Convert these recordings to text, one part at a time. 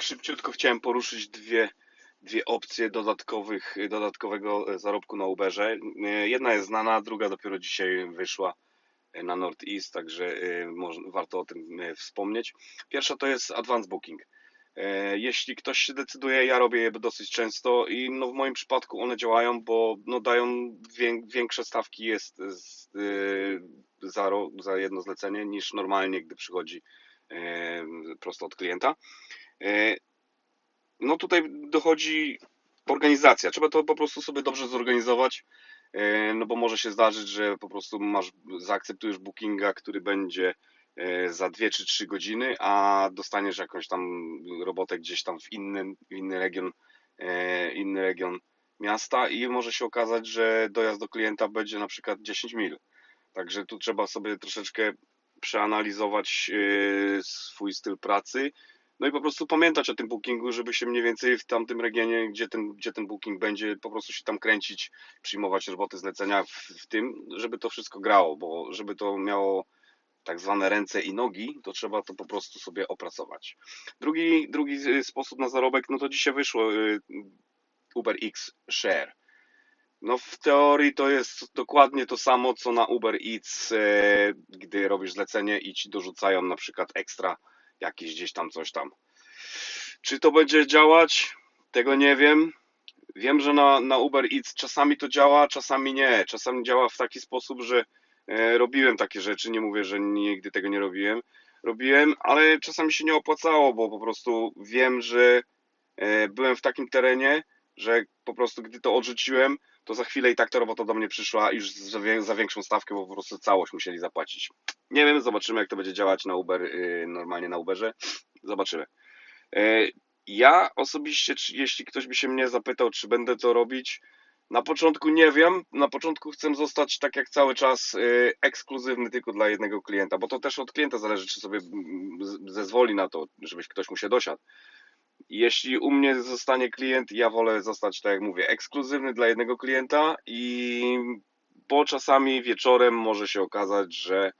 tak szybciutko chciałem poruszyć dwie, dwie opcje dodatkowych, dodatkowego e, zarobku na Uberze. E, Jedna jest znana, druga dopiero dzisiaj wyszła e, na Northeast, także warto o tym wspomnieć. Pierwsza to jest Advance Booking. Jeśli ktoś się decyduje, ja robię je dosyć często i no w moim przypadku one działają, bo no dają wię- większe stawki jest za, za jedno zlecenie niż normalnie, gdy przychodzi prosto od klienta. E, No tutaj dochodzi organizacja. Trzeba to po prostu sobie dobrze zorganizować, e, no bo może się zdarzyć, że po prostu masz, zaakceptujesz bookinga, który będzie e, za 2 czy 3 godziny, a dostaniesz jakąś tam robotę gdzieś tam w innym, w inny region, inny region miasta i może się okazać, że dojazd do klienta będzie na przykład 10 mil. Także tu trzeba sobie troszeczkę przeanalizować swój styl pracy. No i po prostu pamiętać o tym bookingu, żeby się mniej więcej w tamtym regionie, gdzie ten, gdzie ten booking będzie, po prostu się tam kręcić, przyjmować roboty, zlecenia w, w tym, żeby to wszystko grało, bo żeby to miało tak zwane ręce i nogi, to trzeba to po prostu sobie opracować. Drugi, drugi sposób na zarobek, no to dzisiaj wyszło y, Uber X Share. No w teorii to jest dokładnie to samo, co na Uber Eats, e, gdy robisz zlecenie i ci dorzucają na przykład ekstra jakieś gdzieś tam coś tam. Czy to będzie działać? Tego nie wiem. Wiem, że na, na Uber Eats czasami to działa, czasami nie. Czasami działa w taki sposób, że e, robiłem takie rzeczy, nie mówię, że nigdy tego nie robiłem. Robiłem, ale czasami się nie opłacało, bo po prostu wiem, że e, byłem w takim terenie, że po prostu gdy to odrzuciłem, to za chwilę i tak ta robota do mnie przyszła już za, większą stawkę, bo po prostu całość musieli zapłacić. Nie wiem, zobaczymy jak to będzie działać na Uber, y, normalnie na Uberze. Zobaczymy. E, Ja osobiście, jeśli ktoś by się mnie zapytał, czy będę to robić, na początku nie wiem. Na początku chcę zostać tak jak cały czas y, ekskluzywny tylko dla jednego klienta, bo to też od klienta zależy, czy sobie zezwoli na to, żebyś ktoś mu się dosiadł. Jeśli u mnie zostanie klient, ja wolę zostać, tak jak mówię, ekskluzywny dla jednego klienta i bo czasami wieczorem może się okazać, że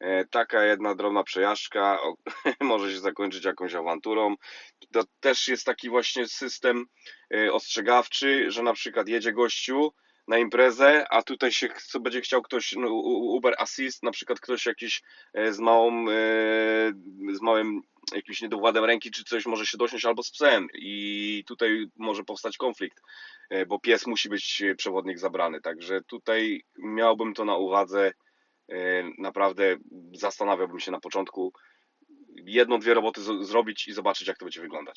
e, taka jedna drobna przejażdżka może się zakończyć jakąś awanturą. To też jest taki właśnie system e, ostrzegawczy, że na przykład jedzie gościu na imprezę, a tutaj się ch- będzie chciał ktoś, no, Uber Assist, na przykład ktoś jakiś e, z małą, z małym jakimś niedowładem ręki czy coś może się dosiąść albo z psem. I tutaj może powstać konflikt, e, bo pies musi być e, przewodnik zabrany, także tutaj miałbym to na uwadze, e, naprawdę zastanawiałbym się na początku jedną, dwie roboty zrobić i zobaczyć jak to będzie wyglądać.